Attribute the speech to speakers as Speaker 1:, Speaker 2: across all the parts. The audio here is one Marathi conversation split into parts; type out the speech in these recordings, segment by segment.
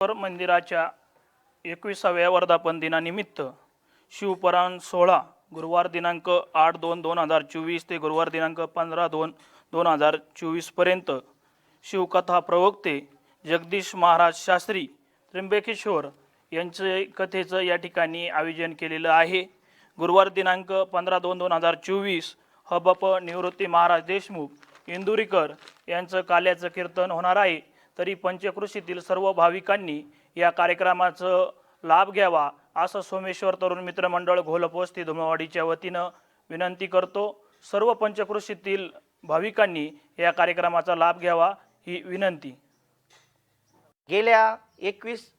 Speaker 1: मंदिराच्या एकविसाव्या वर्धापन दिनानिमित्त शिवपराण सोहळा गुरुवार दिनांक आठ दोन दोन हजार चोवीस ते गुरुवार दिनांक पंधरा दोन दोन हजार चोवीसपर्यंत शिवकथा प्रवक्ते जगदीश महाराज शास्त्री त्र्यंबकेश्वर यांचे कथेचं या ठिकाणी आयोजन केलेलं आहे. गुरुवार दिनांक पंधरा दोन दोन हजार चोवीस हबप निवृत्ती महाराज देशमुख इंदुरीकर यांचं काल्याचं कीर्तन होणार आहे. तरी पंचकृषीतील सर्व भाविकांनी या कार्यक्रमाचं लाभ घ्यावा असं सोमेश्वर तरुण मित्र मंडळ घोलपोस्ती धुमवाडीच्या वतीनं विनंती करतो. सर्व पंचकृषीतील भाविकांनी या कार्यक्रमाचा लाभ घ्यावा ही विनंती.
Speaker 2: गेल्या एकवीस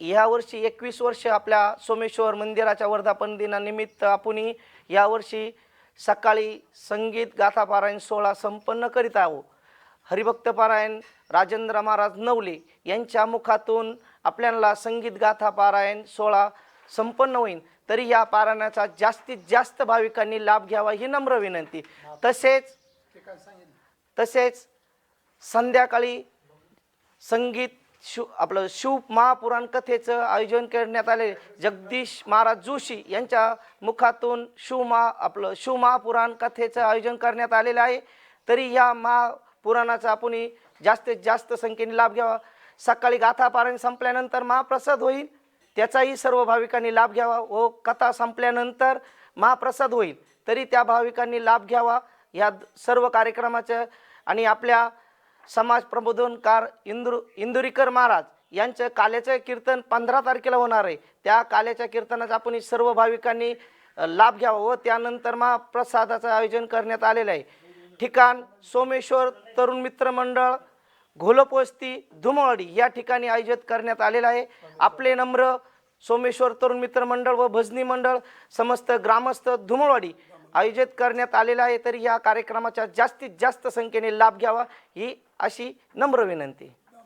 Speaker 2: ह्या वर्षी एकवीस वर्ष आपल्या सोमेश्वर मंदिराच्या वर्धापन दिनानिमित्त आपण यावर्षी सकाळी संगीत गाथापारायण सोहळा संपन्न करीत आहोत. हरिभक्त पारायण राजेंद्र महाराज नवले यांच्या मुखातून आपल्याला संगीत गाथा पारायण सोहळा संपन्न होईल तरी या पारायणाचा जास्तीत जास्त भाविकांनी लाभ घ्यावा ही नम्र विनंती. तसेच तसेच संध्याकाळी संगीत शिव आपलं शिव महापुराण कथेचं आयोजन करण्यात आले. जगदीश महाराज जोशी यांच्या मुखातून शिव महा आपलं शिव महापुराण कथेचं आयोजन करण्यात आलेलं आहे. तरी या पुराणाचा आपण जास्तीत जास्त संख्येने लाभ घ्यावा. सकाळी गाथा पारायण संपल्यानंतर महाप्रसाद होईल त्याचाही सर्व भाविकांनी लाभ घ्यावा. व कथा संपल्यानंतर महाप्रसाद होईल तरी त्या भाविकांनी लाभ घ्यावा. या सर्व कार्यक्रमाचं आणि आपल्या समाज प्रबोधनकार इंदुर इंदुरीकर महाराज यांचं काल्याचं कीर्तन पंधरा तारखेला होणार आहे. त्या काल्याच्या कीर्तनाचा आपण सर्व भाविकांनी लाभ घ्यावा व त्यानंतर महाप्रसादाचं आयोजन करण्यात आलेलं आहे. ठिकाण सोमेश्वर तरुण मित्र मंडळ घोलपोस्ती धुमळडी या ठिकाणी आयोजित करण्यात आलेलं आहे. आपले नम्र सोमेश्वर तरुण मित्र मंडळ व भजनी मंडळ समस्त ग्रामस्थ धुमळवाडी आयोजित करण्यात आलेलं आहे. तरी या कार्यक्रमाच्या जास्तीत जास्त संख्येने लाभ घ्यावा ही अशी नम्र विनंती.